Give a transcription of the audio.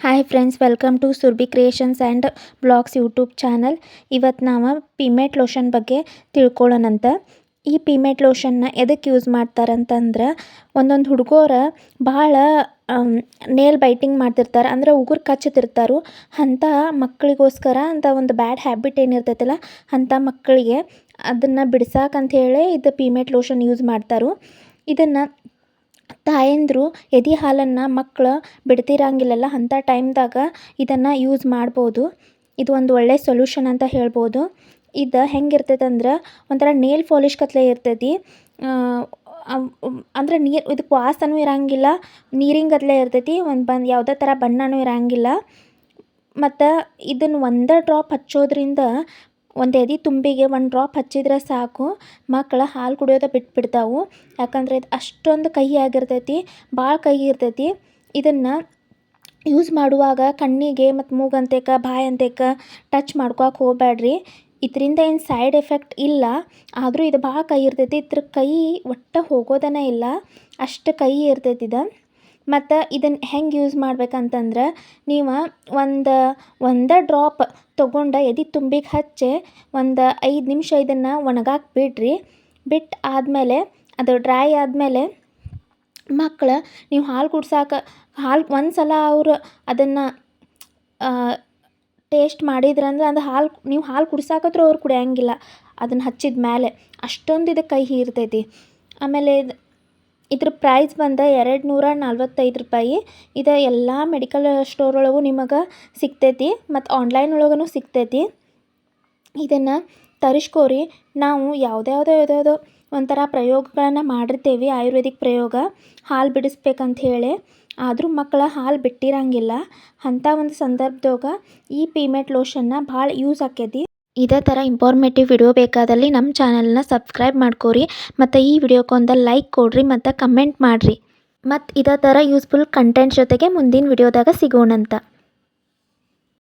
Hi friends welcome to Surbhi creations and blogs YouTube channel ಇವತ್ತು ನಾವು ಪಿಮೆಟ್ lotion ಬಗ್ಗೆ ತಿಳ್ಕೊಳ್ಳೋಣಂತ ಈ ಪಿಮೆಟ್ ಲೋಷನ್ನ ಎದಕ್ಕೆ ಯೂಸ್ ಮಾಡ್ತಾರಂತಂದ್ರೆ, ಒಂದೊಂದು ಹುಡುಗೋರ ಭಾಳ ನೇಲ್ ಬೈಟಿಂಗ್ ಮಾಡ್ತಿರ್ತಾರೆ, ಅಂದ್ರೆ ಉಗುರು ಕಚ್ಚುತ್ತಿರ್ತಾರೋ ಅಂಥ ಮಕ್ಕಳಿಗೋಸ್ಕರ ಅಂತ ಒಂದು ಬ್ಯಾಡ್ ಹ್ಯಾಬಿಟ್ ಏನಿರ್ತೈತಲ್ಲ ಅಂಥ ಮಕ್ಕಳಿಗೆ ಅದನ್ನು ಬಿಡ್ಸಾಕಂತ ಹೇಳಿ ಇದು ಪಿಮೆಟ್ ಲೋಷನ್ ಯೂಸ್ ಮಾಡ್ತಾರೆ. ಇದನ್ನು ತಾಯಂದಿರು ಎದೆ ಹಾಲನ್ನು ಮಕ್ಕಳು ಬಿಡ್ತಿರಂಗಿಲ್ಲಲ್ಲ ಅಂಥ ಟೈಮ್ದಾಗ ಇದನ್ನು ಯೂಸ್ ಮಾಡ್ಬೋದು. ಇದು ಒಂದು ಒಳ್ಳೆಯ ಸೊಲ್ಯೂಷನ್ ಅಂತ ಹೇಳ್ಬೋದು. ಇದು ಹೆಂಗಿರ್ತೈತೆ ಅಂದ್ರೆ ಒಂಥರ ನೇಲ್ ಪಾಲಿಷ್ ಕತ್ಲೆ ಇರ್ತೈತಿ. ಅಂದ್ರೆ ನೀರು ಇದಕ್ಕೆ ವಾಸನೂ ಇರಂಗಿಲ್ಲ, ನೀರಿನ ಗತ್ಲೆ ಇರ್ತೈತಿ, ಒಂದು ಬಂದು ಯಾವುದೇ ಥರ ಬಣ್ಣನೂ ಇರಂಗಿಲ್ಲ. ಮತ್ತು ಇದನ್ನು ಒಂದೇ ಡ್ರಾಪ್ ಹಚ್ಚೋದ್ರಿಂದ ಒಂದು ಎದೆ ತುಂಬಿಗೆ ಒಂದು ಡ್ರಾಪ್ ಹಚ್ಚಿದ್ರೆ ಸಾಕು. ಮಕ್ಳು ಹಾಲು ಕುಡಿಯೋದು ಬಿಟ್ಬಿಡ್ತಾವೆ ಯಾಕಂದರೆ ಇದು ಅಷ್ಟೊಂದು ಕಹಿ ಆಗಿರ್ತೈತಿ ಭಾಳ ಕಹಿ ಇರ್ತೈತಿ. ಇದನ್ನು ಯೂಸ್ ಮಾಡುವಾಗ ಕಣ್ಣಿಗೆ ಮತ್ತು ಮೂಗಂತೇಕ ಬಾಯಿ ಅಂತೇಕ ಟಚ್ ಮಾಡ್ಕೊಳಕ್ಕೆ ಹೋಗ್ಬ್ಯಾಡ್ರಿ. ಇದರಿಂದ ಏನು ಸೈಡ್ ಎಫೆಕ್ಟ್ ಇಲ್ಲ. ಆದರೂ ಇದು ಭಾಳ ಕಹಿ ಇರ್ತೈತಿ. ಇದ್ರ ಕಹಿ ಒಟ್ಟು ಹೋಗೋದನೇ ಇಲ್ಲ. ಅಷ್ಟು ಕಹಿ ಇರ್ತೈತಿ ಇದು. ಮತ್ತು ಇದನ್ನು ಹೆಂಗೆ ಯೂಸ್ ಮಾಡ್ಬೇಕಂತಂದ್ರೆ ನೀವು ಒಂದು ಒಂದು ಡ್ರಾಪ್ ತೊಗೊಂಡು ಎದೆ ತುಂಬಿಗೆ ಹಚ್ಚಿ ಒಂದು ಐದು ನಿಮಿಷ ಇದನ್ನು ಒಣಗಾಕಿ ಬಿಡ್ರಿ. ಬಿಟ್ಟು ಆದಮೇಲೆ, ಅದು ಡ್ರೈ ಆದಮೇಲೆ ಮಕ್ಳು ನೀವು ಹಾಲು ಕುಡ್ಸಾಕ, ಹಾಲು ಒಂದು ಸಲ ಅವರು ಅದನ್ನು ಟೇಸ್ಟ್ ಮಾಡಿದ್ರಂದ್ರೆ ಅದು ಹಾಲು, ನೀವು ಹಾಲು ಕುಡ್ಸಾಕತ್ರು ಅವ್ರು ಕುಡಿಯಂಗಿಲ್ಲ. ಅದನ್ನು ಹಚ್ಚಿದ ಮೇಲೆ ಅಷ್ಟೊಂದು ಇದಕ್ಕೆ ಕಹಿ ಇರ್ತೈತಿ ಆಮೇಲೆ ಇದು ಇದ್ರ ಪ್ರೈಸ್ ಬಂದ ಎರಡು ನೂರ ನಲ್ವತ್ತೈದು ರೂಪಾಯಿ. ಇದು ಎಲ್ಲ ಮೆಡಿಕಲ್ ಸ್ಟೋರ್ ಒಳಗೂ ನಿಮಗೆ ಸಿಗ್ತೈತಿ, ಮತ್ತು ಆನ್ಲೈನ್ ಒಳಗೂ ಸಿಗ್ತೈತಿ. ಇದನ್ನು ತರಿಸ್ಕೋರಿ. ನಾವು ಯಾವ್ದ್ಯಾವ್ದೋ ಯಾವುದ್ಯಾವ್ದೋ ಒಂಥರ ಪ್ರಯೋಗಗಳನ್ನು ಮಾಡಿರ್ತೇವೆ, ಆಯುರ್ವೇದಿಕ್ ಪ್ರಯೋಗ. ಹಾಲು ಬಿಡಿಸ್ಬೇಕಂತ ಹೇಳಿ. ಆದರೂ ಮಕ್ಕಳ ಹಾಲು ಬಿಟ್ಟಿರಂಗಿಲ್ಲ. ಅಂಥ ಒಂದು ಸಂದರ್ಭದಾಗ ಈ ಪಿಮೆಟ್ ಲೋಷನ್ನ ಭಾಳ ಯೂಸ್ ಆಕ್ಕೈತಿ ಇದೇ ಥರ ಇಂಫಾರ್ಮೇಟಿವ್ ವಿಡಿಯೋ ಬೇಕಾದಲ್ಲಿ ನಮ್ಮ ಚಾನಲ್ನ ಸಬ್ಸ್ಕ್ರೈಬ್ ಮಾಡ್ಕೋರಿ, ಮತ್ತು ಈ ವಿಡಿಯೋಕ್ಕೊಂದು ಲೈಕ್ ಕೊಡ್ರಿ, ಮತ್ತು ಕಮೆಂಟ್ ಮಾಡಿರಿ. ಮತ್ತು ಇದೇ ಥರ ಯೂಸ್ಫುಲ್ ಕಂಟೆಂಟ್ ಜೊತೆಗೆ ಮುಂದಿನ ವಿಡಿಯೋದಾಗ ಸಿಗೋಣಂತ.